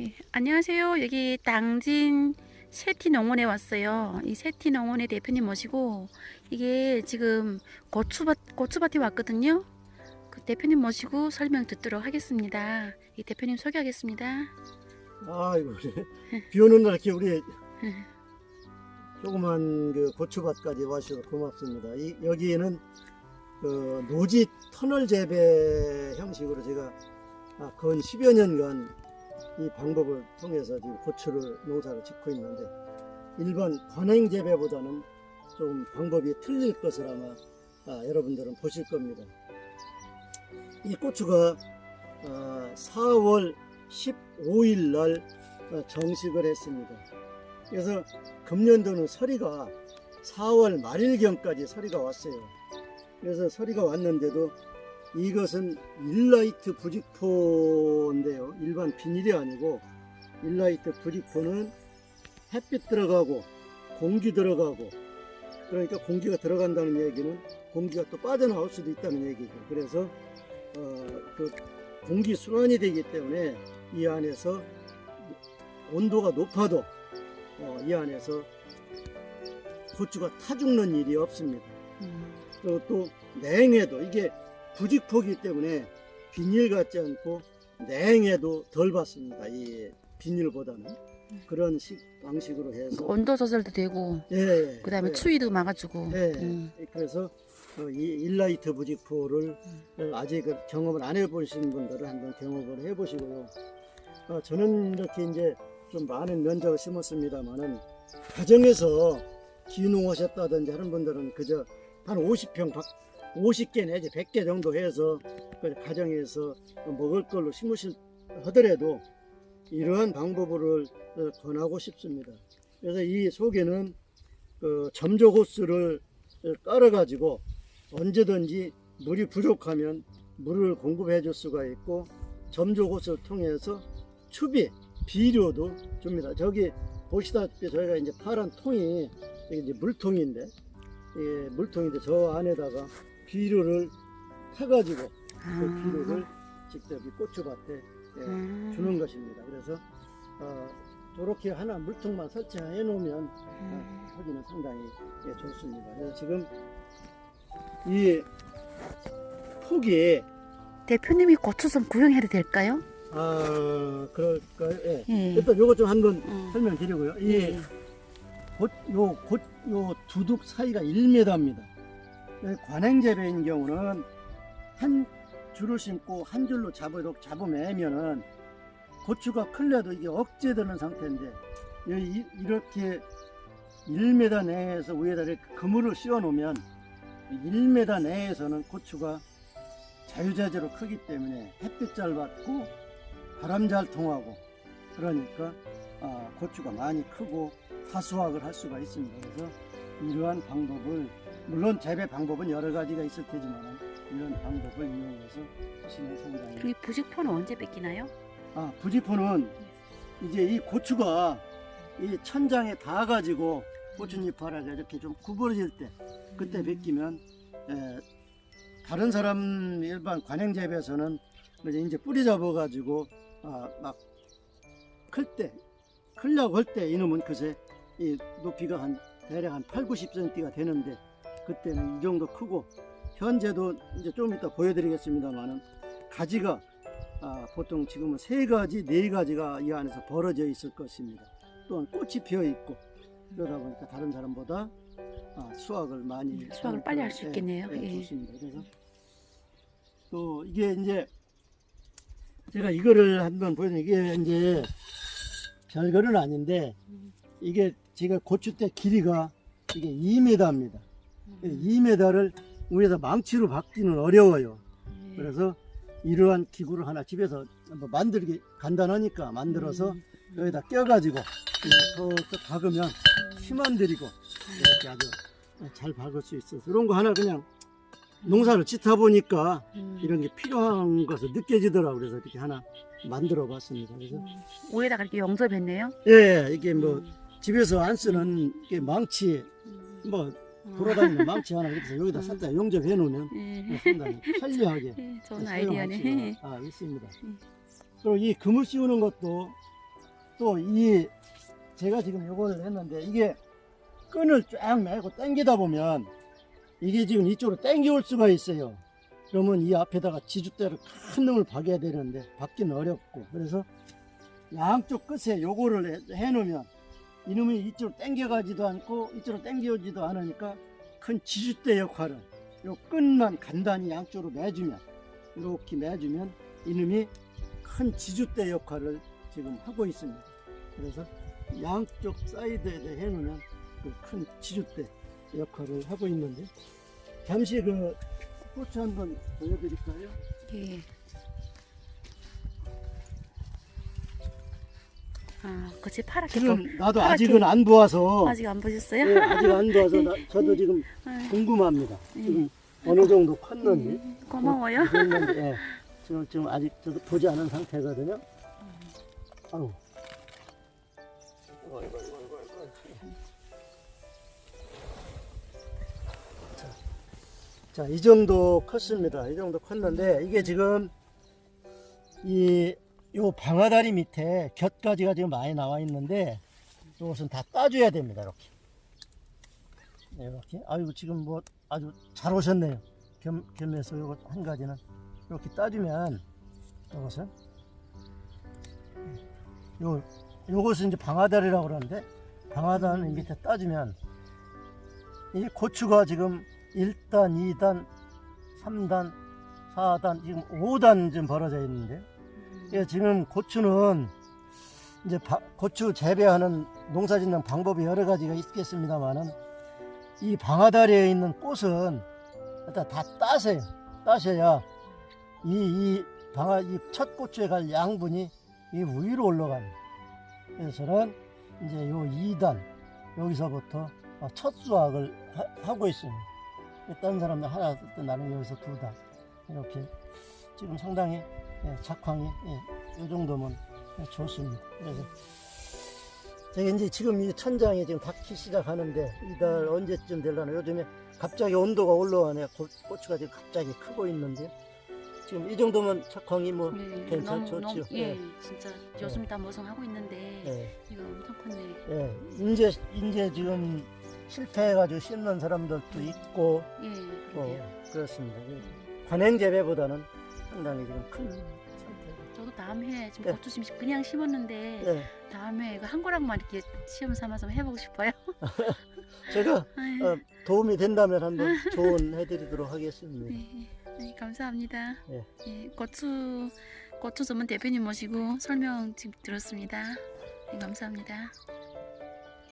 예, 안녕하세요. 여기 당진 세티 농원에 왔어요. 이 세티 농원의 대표님 모시고 이게 지금 고추밭 고추밭에 왔거든요. 그 대표님 모시고 설명 듣도록 하겠습니다. 이 대표님 소개하겠습니다. 아이고 비 오는 날 이렇게 우리 조그만 그 고추밭까지 와주셔서 고맙습니다. 이, 여기는 그 노지 터널 재배 형식으로 제가 아, 건 10여 년간 이 방법을 통해서 지금 고추를 농사를 짓고 있는데 일반 관행 재배보다는 좀 방법이 틀릴 것을 아마 아, 여러분들은 보실 겁니다. 이 고추가 아, 4월 15일 날 어, 정식을 했습니다. 그래서 금년도는 서리가 4월 말일경까지 서리가 왔어요. 그래서 서리가 왔는데도 이것은 일라이트 부직포인데요. 일반 비닐이 아니고 일라이트 부직포는 햇빛 들어가고 공기 들어가고 그러니까 공기가 들어간다는 얘기는 공기가 또 빠져나올 수도 있다는 얘기죠. 그래서 어, 그 공기 순환이 되기 때문에 이 안에서 온도가 높아도 어, 이 안에서 고추가 타 죽는 일이 없습니다. 음, 그리고 또 냉해도 이게 부직포기 때문에 비닐 같지 않고 냉해도 덜 받습니다. 이 비닐보다는 그런 식 방식으로 해서 온도 조절도 되고 예, 예, 그다음에 예. 추위도 막아주고. 예, 음, 그래서 어, 이 일라이트 부직포를 어, 아직 그 경험을 안 해보신 분들은 한번 경험을 해보시고요. 어, 저는 이렇게 이제 좀 많은 면적을 심었습니다만은 가정에서 기농하셨다든지 하는 분들은 그저 한 50평, 50개 내지 100개 정도 해서 그 가정에서 먹을 걸로 심으실 하더라도 이러한 방법을 어, 권하고 싶습니다. 그래서 이 속에는 그 점조 호스를 깔아 가지고 언제든지 물이 부족하면 물을 공급해 줄 수가 있고 점조 호스를 통해서 추비 비료도 줍니다. 저기 보시다시피 저희가 이제 파란 통이 이제 물통인데 예, 물통인데 저 안에다가 비료를 타가지고 그 비료를 직접 이 고추밭에 예, 음, 주는 것입니다. 그래서 어, 저렇게 하나 물통만 설치해 놓으면 음. 하기는 상당히 예, 좋습니다. 그래서 지금 이 폭이 대표님이 고추 좀 구경해도 될까요? 아 그럴까요? 예. 예. 일단 요거 좀 한번 음. 설명드리고요. 이 예. 곧, 요, 곧, 요 두둑 사이가 1m입니다. 관행재배인 경우는 한 줄을 심고 한 줄로 잡아, 잡아매면은 고추가 클래도 이게 억제되는 상태인데 이- 이렇게 1m 내에서 위에다 그물을 씌워 놓으면 1m 내에서는 고추가 자유자재로 크기 때문에 햇빛 잘 받고 바람 잘 통하고 그러니까 아, 고추가 많이 크고 다수확을 할 수가 있습니다. 그래서 이러한 방법을 물론 재배 방법은 여러 가지가 있을 테지만 이런 방법을 이용해서 하시면 상당히 그리고 이 부직포는 언제 뺏기나요? 아 부지포는 이제 이 고추가 이 천장에 닿아가지고 고추잎하라가 이렇게 좀 구부러질 때 그때 벗기면 에, 다른 사람 일반 관행 재배에서는 이제 이제 뿌리 잡아가지고 아, 막클때 클려고 할 때 이놈은 그새 이 높이가 한 대략 한 8, 90cm가 되는데 그때는 이 정도 크고 현재도 이제 좀 이따 보여드리겠습니다만은 가지가 아, 보통 지금은 세 가지, 네 가지가 이 안에서 벌어져 있을 것입니다. 또한 꽃이 피어 있고 그러다 보니까 다른 사람보다 아, 수확을 많이 음, 수확을 빨리 할수 예, 있겠네요. 예, 예. 좋습니다. 그래서 또 이게 이제 제가 이거를 한번 보여드리는 이게 이제 별거는 아닌데 이게 제가 고추대 길이가 이게 2m입니다. 음. 2m를 위에서 망치로 박기는 어려워요. 예. 그래서 이러한 기구를 하나 집에서 한번 만들기 간단하니까 만들어서 음. 여기다 껴가지고 턱턱 박으면 힘 안 들이고 이렇게 아주 잘 박을 수 있어서 그런 거 하나 그냥 농사를 짓다 보니까 음. 이런 게 필요한 것을 느껴지더라고요. 그래서 이렇게 하나 만들어 봤습니다. 그래서 음. 위에다가 이렇게 영접했네요. 예, 이게 뭐 음. 집에서 안 쓰는 이게 망치 음. 뭐 돌아다니는 망치 하나 이렇게 해서 여기다 음. 살짝 용접해 놓으면 예. 상당히 편리하게 예, 좋은 사용할 아이디어네. 수가, 아, 있습니다. 음. 그리고 이 그물 씌우는 것도 또 이 제가 지금 요거를 했는데 이게 끈을 쫙 매고 당기다 보면 이게 지금 이쪽으로 당겨올 수가 있어요. 그러면 이 앞에다가 지주대를 큰 놈을 박아야 되는데 박기는 어렵고 그래서 양쪽 끝에 요거를 해- 해놓으면 이놈이 이쪽으로 당겨가지도 않고 이쪽으로 당겨오지도 않으니까 큰 지주대 역할을 요 끈만 간단히 양쪽으로 매주면 이렇게 매주면 이놈이 큰 지주대 역할을 지금 하고 있습니다. 그래서 양쪽 사이드에 해놓으면 그 큰 지주대 역할을 하고 있는데 잠시 그 꽃을 한번 보여드릴까요? 예. 아, 그치 파랗게 또 지금 나도 파랗게. 아직은 안 보아서 아직 안 보셨어요? 예, 아직 안 보아서 나- 저도 지금 아, 궁금합니다. 예. 지금 어느 정도 컸는지. 음, 고마워요. 예. 지금 지금 아직 저도 보지 않은 상태거든요. 아우. 자, 이 정도 컸습니다. 이 정도 컸는데 이게 지금 이 요 방아다리 밑에 곁가지가 지금 많이 나와 있는데 이것은 다 따줘야 됩니다. 이렇게. 네, 이렇게. 아이고 지금 뭐 아주 잘 오셨네요. 겸, 겸해서 요거 한 가지는 이렇게 따주면 이것은 요 요것은 이제 방아다리라고 그러는데 방아다리 밑에 따주면 이 고추가 지금 1단, 2단, 3단, 4단, 지금 5단 지금 벌어져 있는데 예, 지금 고추는 이제 바- 고추 재배하는 농사 짓는 방법이 여러 가지가 있겠습니다만은 이 방아다리에 있는 꽃은 일단 다 따세요. 따셔야 이, 이 방아, 이 첫 고추에 갈 양분이 이 위로 올라갑니다. 그래서 저는 이제 요 2단, 여기서부터 첫 수확을 하, 고 있습니다. 다른 사람들 하나 나는 여기서 두 단. 이렇게 지금 상당히 예, 작황이 예, 이 정도면 예, 좋습니다. 그래서 제가 이제 지금 이 천장이 지금 닿기 시작하는데 이달 언제쯤 되려나 요즘에 갑자기 온도가 올라가네 고, 고추가 지금 갑자기 크고 있는데 지금 이 정도면 작황이 뭐 네, 괜찮- 너무, 좋지요. 예, 예. 진짜 요즘 다 모성하고 있는데 예, 이거 엄청 컸네. 예, 이제 이제 지금 실패해가지고 심는 사람들도 있고 예, 어, 그러게요. 그렇습니다. 관행 재배보다는 상당히 지금 큰 상태. 저도 다음 해 지금 예. 고추 심 그냥 심었는데 예, 다음 해 이거 한 거랑만 이렇게 시험 삼아서 해보고 싶어요. 제가 어, 도움이 된다면 한번 조언해드리도록 하겠습니다. 네, 네, 감사합니다. 예. 예, 고추 고추 전문 대표님 모시고 설명 지금 들었습니다. 네, 감사합니다.